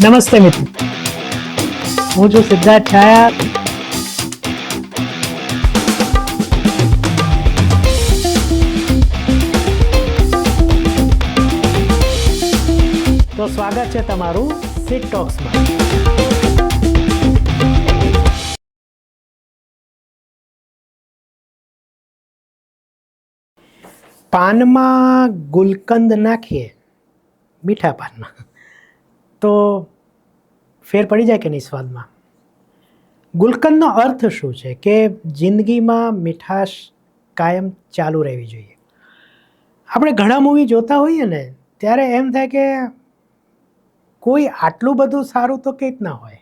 નમસ્તે મિત્રો હું છું સિદ્ધાર્થ છાયા તો સ્વાગત છે તમારું સિટ ટોક્સમાં પાનમાં ગુલકંદ નાખીએ મીઠા પાનમાં તો ફેર પડી જાય કે નહીં સ્વાદમાં? ગુલકંદનો અર્થ શું છે કે જિંદગીમાં મીઠાશ કાયમ ચાલુ રહેવી જોઈએ? આપણે ઘણા મૂવી જોતા હોઈએ ને, ત્યારે એમ થાય કે કોઈ આટલું બધું સારું તો કંઈક ના હોય.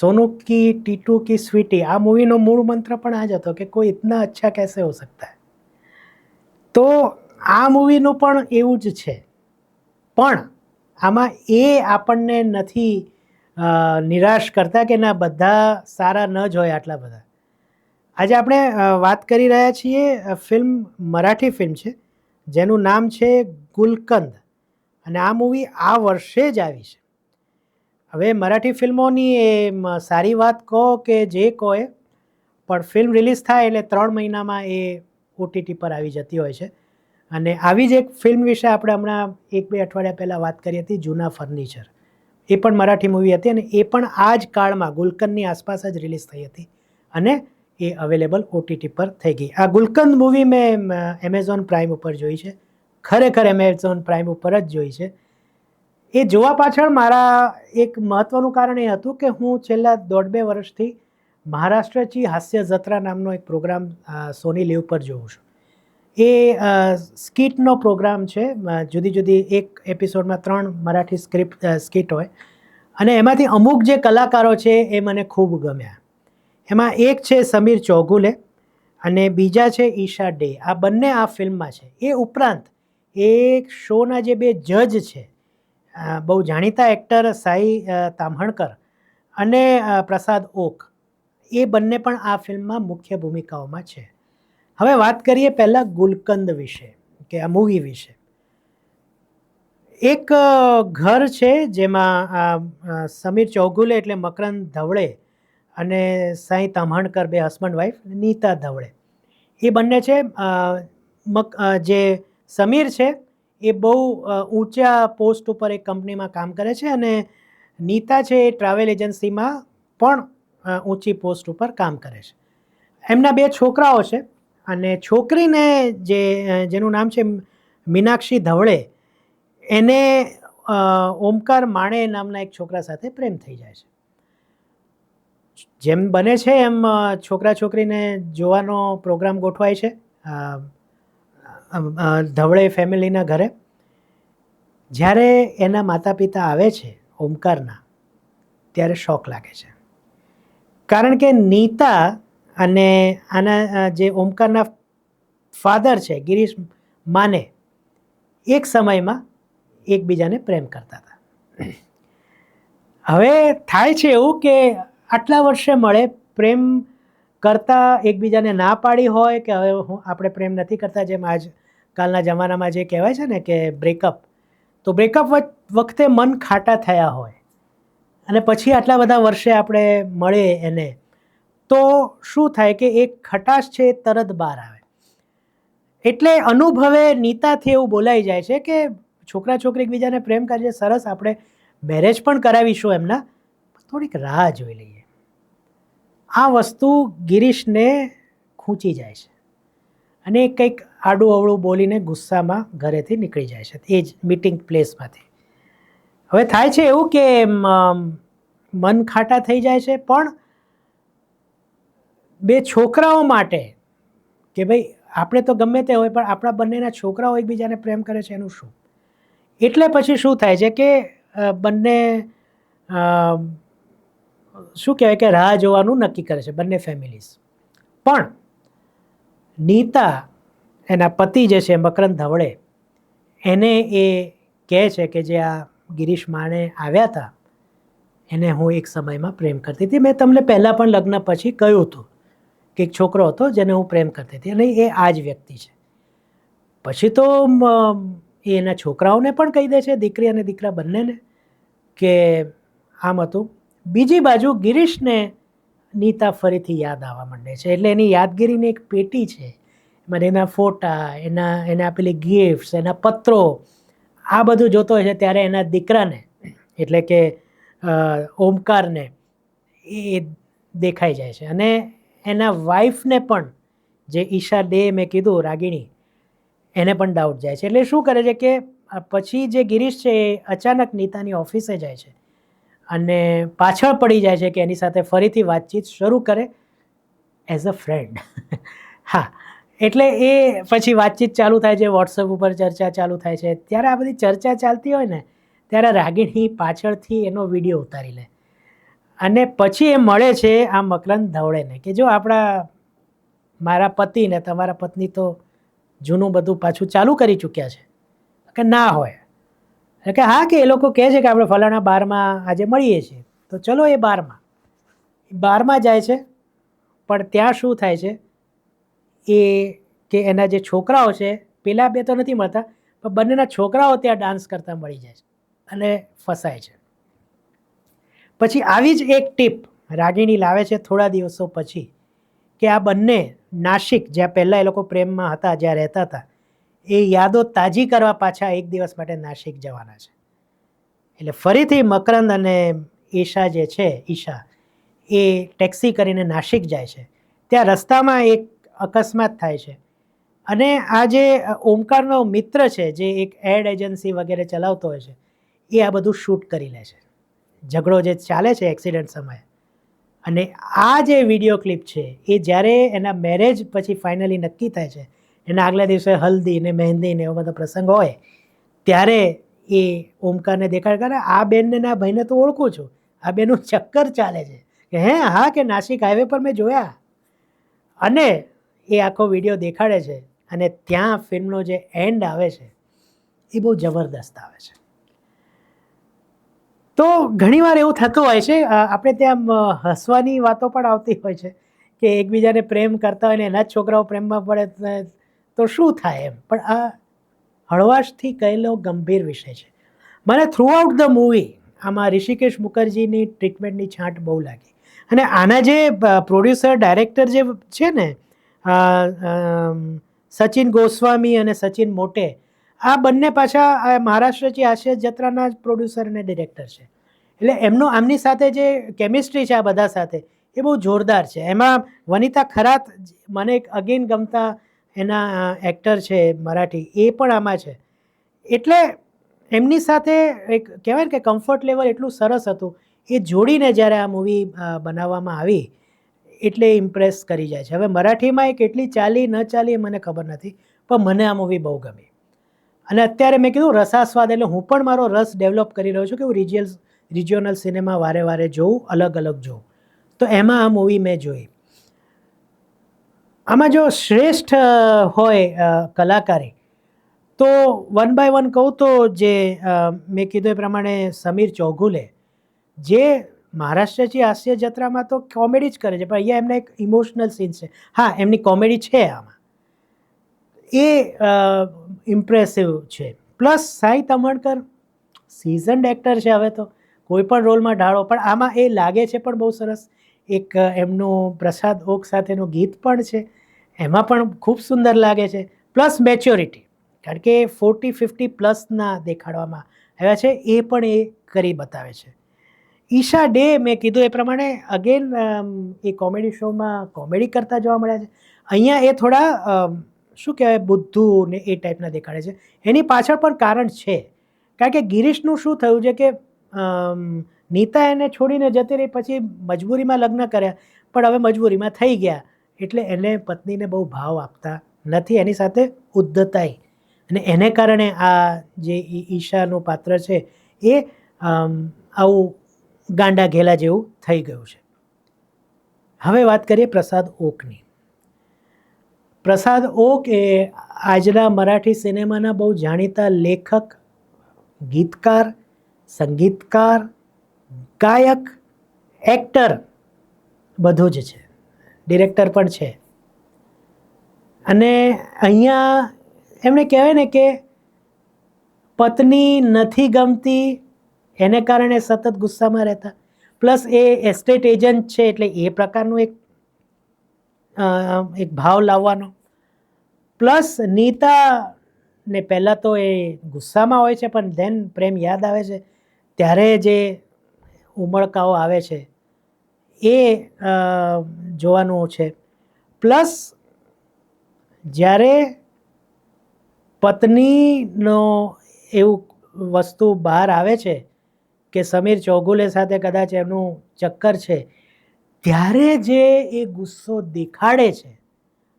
સોનું કી, ટીટુ કી, સ્વીટી, આ મૂવીનો મૂળ મંત્ર પણ આ જ હતો કે કોઈ ઇતના અચ્છા કેસે હો સકતા તો આ મૂવીનું પણ એવું જ છે. પણ આમાં એ આપણને નથી નિરાશ કરતા કે ના, બધા સારા ન જ હોય આટલા બધા. આજે આપણે વાત કરી રહ્યા છીએ ફિલ્મ, મરાઠી ફિલ્મ છે, જેનું નામ છે ગુલકંદ. અને આ મૂવી આ વર્ષે જ આવી છે. હવે મરાઠી ફિલ્મોની એ સારી વાત કહો કે જે કહો પણ ફિલ્મ રિલીઝ થાય એટલે ત્રણ મહિનામાં એ ઓટીટી પર આવી જતી હોય છે. અને આવી જ એક ફિલ્મ વિશે આપણે હમણાં એક બે અઠવાડિયા પહેલાં વાત કરી હતી, જૂના ફર્નિચર એ પણ મરાઠી મૂવી હતી અને એ પણ આ જ કાળમાં ગુલકંદની આસપાસ જ રિલીઝ થઈ હતી અને એ અવેલેબલ ઓટીટી પર થઈ ગઈ. આ ગુલકંદ મૂવી મેં એમેઝોન પ્રાઇમ ઉપર જોઈ છે. ખરેખર એમેઝોન પ્રાઇમ ઉપર જ જોઈ છે. એ જોવા પાછળ મારા એક મહત્ત્વનું કારણ એ હતું કે હું છેલ્લા દોઢ બે વર્ષથી મહારાષ્ટ્રચી હાસ્ય જત્રા નામનો એક પ્રોગ્રામ સોની લીવ પર જોઉં છું. એ સ્કીટનો પ્રોગ્રામ છે. જુદી જુદી એક એપિસોડમાં ત્રણ મરાઠી સ્ક્રિપ્ટ સ્કીટ હોય. અને એમાંથી અમુક જે કલાકારો છે એ મને ખૂબ ગમ્યા. એમાં એક છે સમીર ચૌગુલે અને બીજા છે ઈશા ડે. આ બંને આ ફિલ્મમાં છે. એ ઉપરાંત એક શોના જે બે જજ છે બહુ જાણીતા એક્ટર સાઈ અ, અને પ્રસાદ ઓક એ બંને પણ આ ફિલ્મમાં મુખ્ય ભૂમિકાઓમાં છે. હવે વાત કરીએ પહેલાં ગુલકંદ વિશે, કે આ મૂવી વિશે. એક ઘર છે જેમાં સમીર ચૌગુલે એટલે મકરંદ ધવળે અને સાંઈ તામ્હણકર બે હસબન્ડ વાઈફ, નીતા ધવળે એ બંને છે મક જે સમીર છે એ બહુ ઊંચા પોસ્ટ ઉપર એક કંપનીમાં કામ કરે છે અને નીતા છે એ ટ્રાવેલ એજન્સીમાં પણ ઊંચી પોસ્ટ ઉપર કામ કરે છે. એમના બે છોકરાઓ છે અને છોકરીને જે જેનું નામ છે મીનાક્ષી ધવળે, એને ઓમકાર માણે નામના એક છોકરા સાથે પ્રેમ થઈ જાય છે. જેમ બને છે એમ છોકરા છોકરીને જોવાનો પ્રોગ્રામ ગોઠવાય છે ધવળે ફેમિલીના ઘરે. જ્યારે એના માતા પિતા આવે છે ઓમકારના, ત્યારે શોખ લાગે છે. કારણ કે નીતા અને આના જે ઓમકારના ફાધર છે, ગિરીશ માને, એક સમયમાં એકબીજાને પ્રેમ કરતા હતા. હવે થાય છે એવું કે આટલા વર્ષે મળે, પ્રેમ કરતા એકબીજાને ના પાડી હોય, કે હવે હું, આપણે પ્રેમ નથી કરતા, જેમ આજ કાલના જમાનામાં જે કહેવાય છે ને કે બ્રેકઅપ, તો બ્રેકઅપ વખતે મન ખાટા થયા હોય. અને પછી આટલા બધા વર્ષે આપણે મળે એને. તો શું થાય કે એક ખટાશ છે એ તરત બહાર આવે. એટલે અનુભવે નીતાથી એવું બોલાઈ જાય છે કે છોકરા છોકરી એકબીજાને પ્રેમ કરજે સરસ આપણે મેરેજ પણ કરાવીશું એમના થોડીક રાહ જોઈ લઈએ. આ વસ્તુ ગિરીશને ખૂંચી જાય છે અને કંઈક આડું અવળું બોલીને ગુસ્સામાં ઘરેથી નીકળી જાય છે. એ જ મિટિંગ પ્લેસમાંથી હવે થાય છે એવું કે મન ખાટા થઈ જાય છે, પણ બે છોકરાઓ માટે કે ભાઈ, આપણે તો ગમે તે હોય, પણ આપણા બંનેના છોકરાઓ એકબીજાને પ્રેમ કરે છે, એનું શું? એટલે પછી શું થાય છે કે બંને શું કહેવાય કે રાહ જોવાનું નક્કી કરે છે બંને ફેમિલીઝ. પણ નીતા, એના પતિ જે છે, મકરંદ ધવળે એને એ કહે છે કે જે આ ગિરીશ માણે આવ્યા હતા, એને હું એક સમયમાં પ્રેમ કરતી હતી. મેં તમને પહેલાં પણ લગ્ન પછી કહ્યું હતું. કે એક છોકરો હતો જેને હું પ્રેમ કરતી હતી અને એ આ જ વ્યક્તિ છે. પછી તો એ એના છોકરાઓને પણ કહી દે છે, દીકરી અને દીકરા બંનેને, કે આમ હતું. બીજી બાજુ ગિરીશને નીતા ફરીથી યાદ આવવા માંડે છે. એટલે એની યાદગીરીની એક પેટી છે. એમાં એના ફોટા, એના, એને આપેલી ગિફ્ટ્સ એના પત્રો, આ બધું જોતો હોય છે ત્યારે એના દીકરાને, એટલે કે ઓમકારને, એ દેખાઈ જાય છે. અને એના વાઈફને પણ જે ઈશા ડે મેં કીધું, રાગીણી, એને પણ ડાઉટ જાય છે. એટલે શું કરે છે કે પછી જે ગિરીશ છે એ અચાનક નીતાની ઓફિસે જાય છે અને પાછળ પડી જાય છે કે એની સાથે ફરીથી વાતચીત શરૂ કરે એઝ અ ફ્રેન્ડ હા, એટલે એ પછી વાતચીત ચાલુ થાય છે વોટ્સઅપ ઉપર ચર્ચા ચાલુ થાય છે. ત્યારે આ બધી ચર્ચા ચાલતી હોય ને, ત્યારે રાગીણી પાછળથી એનો વીડિયો ઉતારી લે. અને પછી એ મળે છે આ મકરંદ ધવળેને, કે જો આપણા મારા પતિ ને તમારા પત્ની તો જૂનું બધું પાછું ચાલુ કરી ચૂક્યા છે, કે ના હોય. એટલે કે હા, કે એ લોકો કહે છે કે આપણે ફલાણા બારમાં આજે મળીએ છીએ. તો ચલો એ બારમાં. બારમાં જાય છે, પણ ત્યાં શું થાય છે? એ કે એના જે છોકરાઓ છે, પેલા બે તો નથી મળતા, પણ બંનેના છોકરાઓ ત્યાં ડાન્સ કરતા મળી જાય છે અને ફસાય છે. પછી આવી જ એક ટીપ રાગીણી લાવે છે થોડા દિવસો પછી કે આ બંને નાસિક જ્યાં પહેલાં એ લોકો પ્રેમમાં હતા, જ્યાં રહેતા હતા, એ યાદો તાજી કરવા પાછા એક દિવસ માટે નાસિક જવાના છે. એટલે ફરીથી મકરંદ અને ઈશા જે છે, ઈશા, એ ટેક્સી કરીને નાસિક જાય છે. ત્યાં રસ્તામાં એક અકસ્માત થાય છે. અને આ જે ઓમકારનો મિત્ર છે, જે એક એડ એજન્સી વગેરે ચલાવતો હોય છે, એ આ બધું શૂટ કરી લે છે. ઝઘડો જે ચાલે છે એક્સિડન્ટ સમયે. અને આ જે વીડિયો ક્લિપ છે, એ જ્યારે એના મેરેજ પછી ફાઇનલી નક્કી થાય છે, એના આગલા દિવસે હલ્દી ને મહેંદી ને એવો બધો પ્રસંગ હોય, ત્યારે એ ઓમકારને દેખાડ કરે આ બેનને ના ભાઈને તો ઓળખું છું. આ બેનું ચક્કર ચાલે છે કે હે, હા કે નાસિક હાઈવે પર મેં જોયા. અને એ આખો વીડિયો દેખાડે છે અને ત્યાં ફિલ્મનો જે એન્ડ આવે છે, એ બહુ જબરદસ્ત આવે છે. તો ઘણીવાર એવું થતું હોય છે આપણે ત્યાં હસવાની વાતો પણ આવતી હોય છે કે એકબીજાને પ્રેમ કરતા હોય ને એના જ છોકરાઓ પ્રેમમાં પડે તો- શું થાય એમ? પણ આ હળવાશથી કહેલો ગંભીર વિષય છે. મને થ્રુ આઉટ ધ મૂવી આમાં ઋષિકેશ મુખર્જીની ટ્રીટમેન્ટની છાંટ બહુ લાગી. અને આના જે પ્રોડ્યુસર ડાયરેક્ટર જે છે ને સચિન ગોસ્વામી અને સચિન મોટે આ બંને પાછા મહારાષ્ટ્રથી આશિષ જત્રાના જ પ્રોડ્યુસર અને ડિરેક્ટર છે. એટલે એમનું, આમની સાથે જે કેમિસ્ટ્રી છે આ બધા સાથે, એ બહુ જોરદાર છે. એમાં વનિતા ખરાત મને એક અગેન ગમતા એના એક્ટર છે મરાઠી, એ પણ આમાં છે. એટલે એમની સાથે એક કહેવાય ને કે કમ્ફર્ટ લેવલ એટલું સરસ હતું. એ જોડીને જ્યારે આ મૂવી બનાવવામાં આવી, એટલે ઇમ્પ્રેસ કરી જાય છે. હવે મરાઠીમાં એ કેટલી ચાલી, ન ચાલી એ મને ખબર નથી, પણ મને આ મૂવી બહુ ગમી. અને અત્યારે મેં કીધું રસાસ્વાદ એટલે હું પણ મારો રસ ડેવલપ કરી રહ્યો છું કે હું રિજિયલ રિજિયોનલ સિનેમા વારે વારે જોઉં, અલગ અલગ જોઉં. તો એમાં આ મૂવી મેં જોઈ. આમાં જો શ્રેષ્ઠ હોય કલાકારી, તો વન બાય વન કહું તો જે મેં કીધું એ પ્રમાણે સમીર ચૌગુલે જે મહારાષ્ટ્રજી હાસ્ય જત્રામાં તો કોમેડી જ કરે છે, પણ અહીંયા એમને એક ઇમોશનલ સીન છે. હા, એમની કોમેડી છે આમાં. એ ઇમ્પ્રેસિવ છે. Plus Sai Tamhankar seasoned actor છે હવે તો. કોઈ પણ રોલમાં ઢાળો, પણ આમાં એ લાગે છે પણ બહુ સરસ. એક એમનું પ્રસાદ ઓક સાથેનું ગીત પણ છે. એમાં પણ ખૂબ સુંદર લાગે છે. પ્લસ મેચ્યોરિટી કારણ કે ફોર્ટી ફિફ્ટી પ્લસના દેખાડવામાં આવ્યા છે. એ પણ એ કરી બતાવે છે. ઈશા ડે, મેં કીધું એ પ્રમાણે અગેન એ કોમેડી શોમાં કોમેડી કરતા જોવા મળ્યા છે. અહીંયા એ થોડા શું કહેવાય, બુદ્ધુ ને એ ટાઈપના દેખાડે છે. એની પાછળ પણ કારણ છે. કારણ કે ગિરીશનું શું થયું છે કે નીતા એને છોડીને જતી રહી, પછી મજબૂરીમાં લગ્ન કર્યા, પણ હવે મજબૂરીમાં થઈ ગયા. એટલે એને પત્નીને બહુ ભાવ આપતા નથી, એની સાથે ઉદ્ધતાઈ. અને એને કારણે આ જે ઈશાનું પાત્ર છે, એ આવું ગાંડા ઘેલા જેવું થઈ ગયું છે. હવે વાત કરીએ પ્રસાદ ઓકની. પ્રસાદ ઓક એ આજના મરાઠી સિનેમાના બહુ જાણીતા લેખક, ગીતકાર, સંગીતકાર, ગાયક, એક્ટર બધું જ છે. ડિરેક્ટર પણ છે. અને અહીંયા એમણે કહેવાય ને કે પત્ની નથી ગમતી, એને કારણે સતત ગુસ્સામાં રહેતા. પ્લસ એ એસ્ટેટ એજન્ટ છે એટલે એ પ્રકારનું એક એક ભાવ લાવવાનો. પ્લસ નીતા ને પહેલાં તો એ ગુસ્સામાં હોય છે, પણ ધેન પ્રેમ યાદ આવે છે. ત્યારે જે ઉમળકાઓ આવે છે, એ જોવાનું છે. પ્લસ જ્યારે પત્નીનો એવું વસ્તુ બહાર આવે છે કે સમીર ચૌગુલે સાથે કદાચ એમનું ચક્કર છે ત્યારે જે એ ગુસ્સો દેખાડે છે,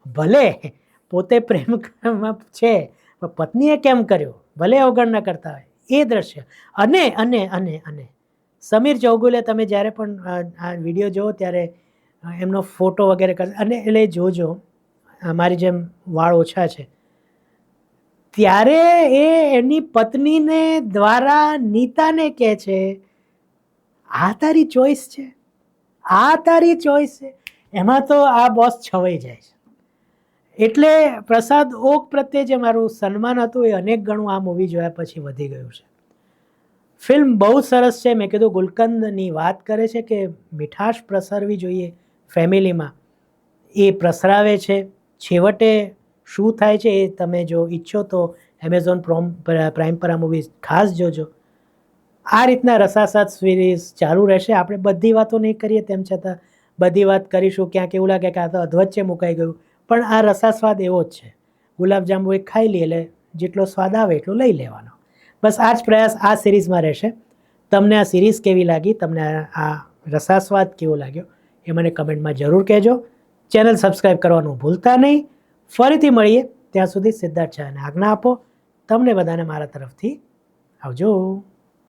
ભલે પોતે પ્રેમમાં છે, પણ પત્નીએ કેમ કર્યો? ભલે અવગણના કરતા હોય. એ દ્રશ્ય. અને અને અને અને. સમીર ચૌગુલે તમે જ્યારે પણ આ વીડિયો જુઓ ત્યારે એમનો ફોટો વગેરે કરશે અને એટલે જોજો મારી જેમ વાળ ઓછા છે. ત્યારે એ એની પત્નીને દ્વારા નીતાને કહે છે, આ તારી ચોઈસ છે. આ તારી ચોઈસ છે. એમાં તો આ બોસ છવાઈ જાય છે. એટલે પ્રસાદ ઓક પ્રત્યે જે મારું સન્માન હતું એ અનેક ગણું આ મૂવી જોયા પછી વધી ગયું છે. ફિલ્મ બહુ સરસ છે. મેં કીધું ગુલકંદની વાત કરે છે કે મીઠાશ પ્રસરવી જોઈએ ફેમિલીમાં. એ પ્રસરાવે છે. છેવટે શું થાય છે એ તમે જો ઈચ્છો તો એમેઝોન પ્રોમ પ્રાઇમ પર આ મૂવી ખાસ જોજો. આ રીતના રસાસાદ સિરીઝ ચાલુ રહેશે. આપણે બધી વાતો નહીં કરીએ તેમ છતાં બધી વાત કરીશું. ક્યાંક એવું લાગે કે આ તો અધવચ્ચે મુકાઈ ગયું. પણ આ રસાસ્વાદ એવો જ છે. ગુલાબજાંબુ એક ખાઈ લઈએ એટલે જેટલો સ્વાદ આવે એટલો લઈ લેવાનો. બસ આ જ પ્રયાસ આ સિરીઝમાં રહેશે. તમને આ સિરીઝ કેવી લાગી? તમને આ રસાસ્વાદ કેવો લાગ્યો? એ મને કમેન્ટમાં જરૂર કહેજો. ચેનલ સબસ્ક્રાઈબ કરવાનું ભૂલતા નહીં. ફરીથી મળીએ. ત્યાં સુધી સિદ્ધાર્થ શાહને આજ્ઞા આપો. તમને બધાને મારા તરફથી આવજો.